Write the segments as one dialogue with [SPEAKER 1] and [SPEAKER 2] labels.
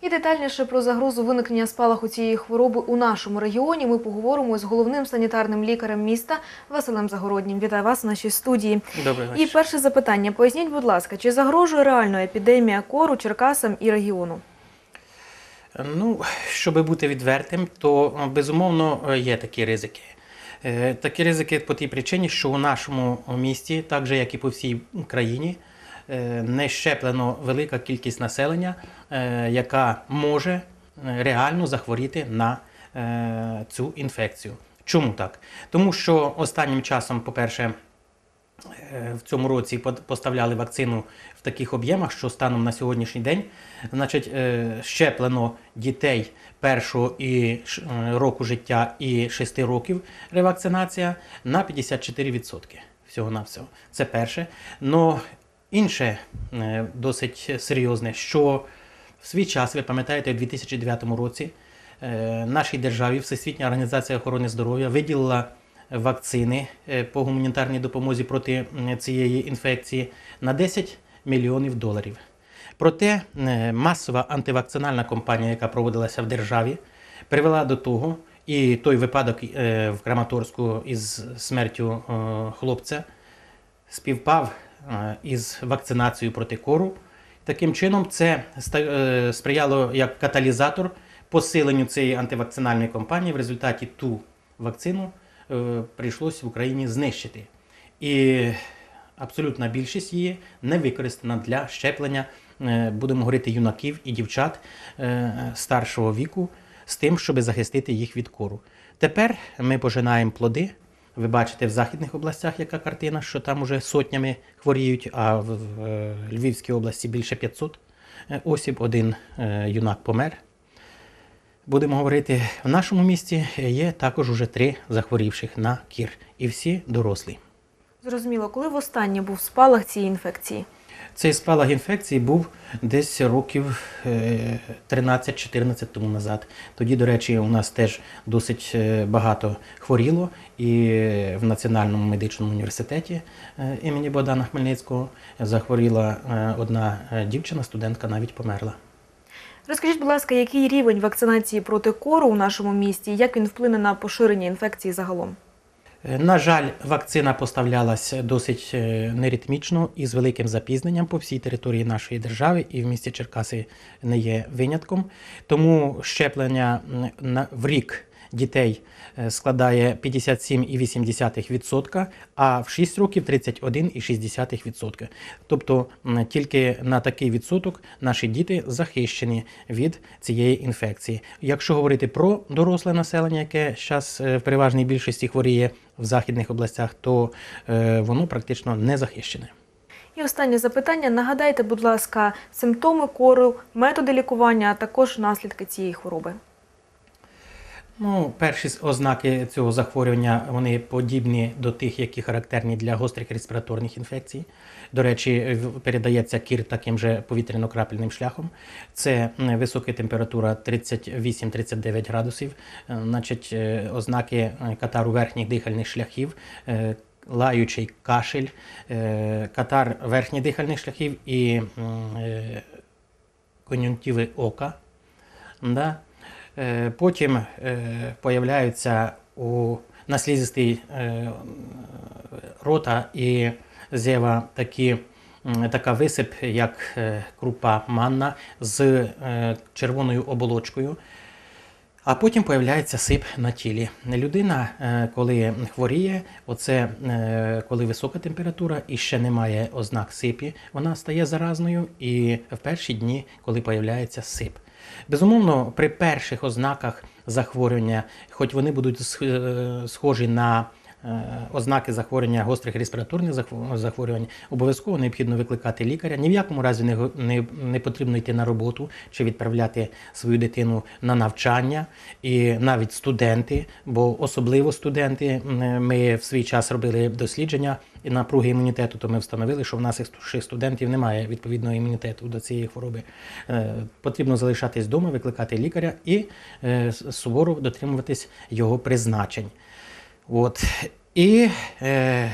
[SPEAKER 1] І детальніше про загрозу виникнення спалаху цієї хвороби у нашому регіоні ми поговоримо з головним санітарним лікарем міста Василем Загороднім. Вітаю вас в нашій студії.
[SPEAKER 2] Добрий
[SPEAKER 1] І перше запитання: поясніть, будь ласка, чи загрожує реально епідемія кору Черкасам і регіону?
[SPEAKER 2] Ну, щоб бути відвертим, то безумовно е, є такі ризики. Е, Такі ризики по тій причині, що у нашому місті, так же як і по всій країні, не щеплено велика кількість населення, е, яка може е, реально захворіти на е, цю інфекцію. Чому так? Тому що останнім часом, по-перше, Е, в цьому році поставляли вакцину в таких об'ємах, що станом на сьогоднішній день, значить, е, щеплено дітей першого і е, року життя і 6 років ревакцинація на 54% всього на всього. Це перше. Но інше е, досить серйозне, що в свій час, ви пам'ятаєте, у 2009 році е, нашій державі Всесвітня організація охорони здоров'я виділила вакцини е, по гуманітарній допомозі проти цієї інфекції на 10 мільйонів доларів. Проте масова антивакцинальна кампанія, яка проводилася в державі, привела до того, і той випадок в Краматорську із смертю хлопця співпав із вакцинацією проти кору. Таким чином, це е, сприяло як каталізатор посиленню цієї антивакцинальної кампанії. В результаті ту вакцину е, прийшлось в Україні знищити. І абсолютна більшість її не використана для щеплення, е, будемо говорити, юнаків і дівчат е, старшого віку з тим, щоб захистити їх від кору. Тепер ми пожинаємо плоди. Ви бачите в західних областях, яка картина, що там уже сотнями хворіють, а в, е, Львівській області більше 500 е, осіб. Один е, юнак помер. Будемо говорити, в нашому місті є також уже три захворівших на кір, і всі дорослі.
[SPEAKER 1] Зрозуміло, коли востаннє був спалах цієї інфекції?
[SPEAKER 2] Цей спалах інфекції був десь років е, 13-14 тому назад. Тоді, до речі, у нас теж досить е, багато хворіло, і в Національному медичному університеті е, імені Богдана Хмельницького захворіла е, одна е, дівчина, студентка навіть померла.
[SPEAKER 1] Розкажіть, будь ласка, який рівень вакцинації проти кору у нашому місті, як він вплине на поширення інфекції загалом?
[SPEAKER 2] Е, На жаль, вакцина поставлялась досить е, неритмічно і з великим запізненням по всій території нашої держави, і в місті Черкаси не є винятком. Тому щеплення в рік дітей е, складає 57,8%, а в 6 років 31,6%. Тобто тільки на такий відсоток наші діти захищені від цієї інфекції. Якщо говорити про доросле населення, яке зараз в переважній більшості хворіє в західних областях, то е, воно практично не захищене.
[SPEAKER 1] І останнє запитання. Нагадайте, будь ласка, симптоми кору, методи лікування, а також наслідки цієї хвороби.
[SPEAKER 2] Ну, перші ознаки цього захворювання вони подібні до тих, які характерні для гострих респіраторних інфекцій. До речі, передається кір таким же повітряно-крапельним шляхом. Це висока температура 38-39 градусів, е, значить, е, ознаки е, катару верхніх дихальних шляхів. Лаючий кашель, катар верхніх дихальних шляхів і кон'юнктиви ока. Да? Е, Потім е, появляються у наслізистий е, рота і зєва такі, така висип, як крупа манна з червоною оболочкою. А потім появляється сип на тілі. Людина, е, коли хворіє, оце е, коли висока температура і ще немає ознак сипі, вона стає заразною і в перші дні, коли появляється сип. Безумовно, при перших ознаках захворювання, хоч вони будуть е, схожі на ознаки захворювання гострих респіраторних захво- захворювань, обов'язково необхідно викликати лікаря. Ні в якому разі не, не, не потрібно йти на роботу чи відправляти свою дитину на навчання, і навіть студенти, бо особливо студенти, ми в свій час робили дослідження і напруги імунітету, то ми встановили, що в нас наших студентів немає відповідного імунітету до цієї хвороби. Е, Потрібно залишатись вдома, викликати лікаря і е, суворо дотримуватись його призначень. От. І е,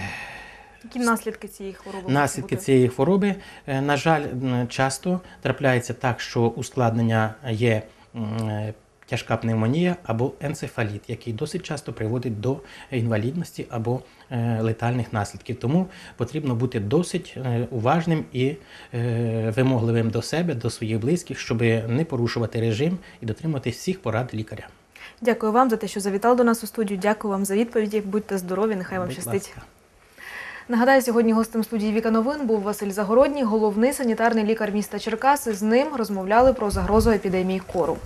[SPEAKER 1] Які наслідки цієї хвороби?
[SPEAKER 2] Наслідки цієї хвороби, е, на жаль, часто трапляється так, що ускладнення є е, тяжка пневмонія або енцефаліт, який досить часто приводить до інвалідності або е, летальних наслідків. Тому потрібно бути досить уважним і вимогливим до себе, до своїх близьких, щоб не порушувати режим і дотримуватись всіх порад лікаря.
[SPEAKER 1] Дякую вам за те, що завітали до нас у студію. Дякую вам за відповіді. Будьте здорові, нехай вам
[SPEAKER 2] Будь
[SPEAKER 1] щастить.
[SPEAKER 2] ласка.
[SPEAKER 1] Нагадаю, сьогодні гостем студії Віка Новин був Василь Загородній, головний санітарний лікар міста Черкаси. З ним розмовляли про загрозу епідемії кору.